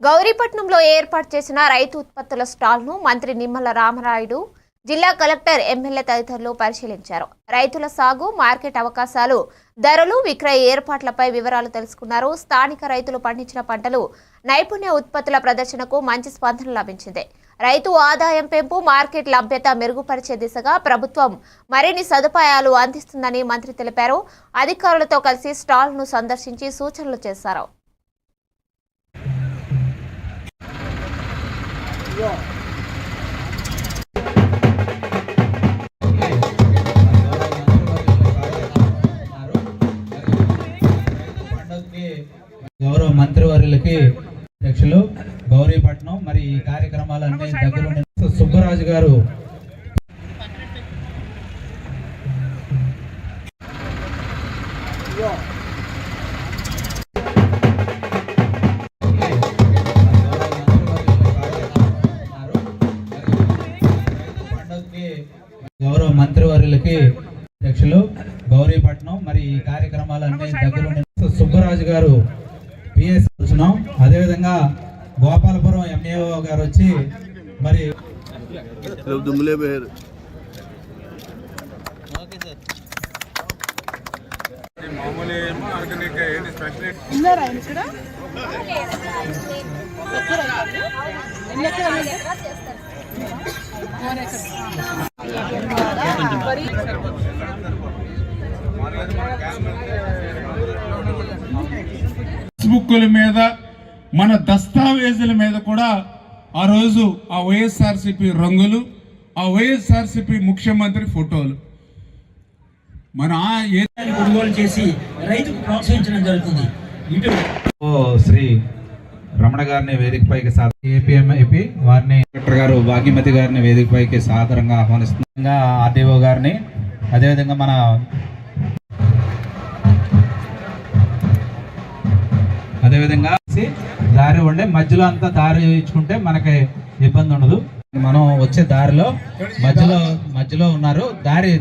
గౌరీపట్నంలో ఏర్పాటు చేసిన రైతు ఉత్పత్తుల స్టాల్ను మంత్రి నిమ్మల రామరాయుడు జిల్లా కలెక్టర్ ఎమ్మెల్యే తదితరులు పరిశీలించారు. రైతుల సాగు మార్కెట్ అవకాశాలు ధరలు విక్రయ ఏర్పాట్లపై వివరాలు తెలుసుకున్నారు. స్థానిక రైతులు పండించిన పంటలు నైపుణ్య ఉత్పత్తుల ప్రదర్శనకు మంచి స్పందన లభించింది. రైతు ఆదాయం పెంపు మార్కెట్ లభ్యత మెరుగుపరిచే దిశగా ప్రభుత్వం మరిన్ని సదుపాయాలు అందిస్తుందని మంత్రి తెలిపారు. అధికారులతో కలిసి స్టాల్ను సందర్శించి సూచనలు చేశారు. గౌరవ మంత్రివర్యులకి అధ్యక్షులు గౌరీపట్నం మరి ఈ కార్యక్రమాలన్నీ దగ్గర సుబ్బరాజు గారు గౌరవ మంత్రివర్యులకి అధ్యక్షులు గౌరీపట్నం మరి ఈ కార్యక్రమాలన్నీ దగ్గర సుబ్బరాజు గారు పిఎస్ వచ్చినాం అదేవిధంగా గోపాలపురం ఎంఏఓ గారు వచ్చి మరి దుమ్ములే పోయారు ఫేస్బుక్ల మీద మన దస్తావేజుల మీద కూడా ఆ రోజు ఆ వైఎస్ఆర్సిపి రంగులు ఆ వైఎస్ఆర్సిపి ముఖ్యమంత్రి ఫోటోలు. మన ఆ కొనుగోలు చేసి రైతుకు ప్రోత్సహించడం జరుగుతుంది. ఇటు ఓ శ్రీ రమణ గారిని వేదికపైకి సా ఏపీఎంఐపి వారిని కలెక్టర్ గారు భాగ్యమతి గారిని వేదికపైకి సాదరంగా ఆహ్వానిస్తుంది ఆర్డీఓ గారిని. అదేవిధంగా మన అదేవిధంగా దారి ఉండే మధ్యలో అంతా దారి ఇచ్చుకుంటే మనకి ఇబ్బంది ఉండదు. మనం వచ్చే దారిలో మధ్యలో మధ్యలో ఉన్నారు. దారి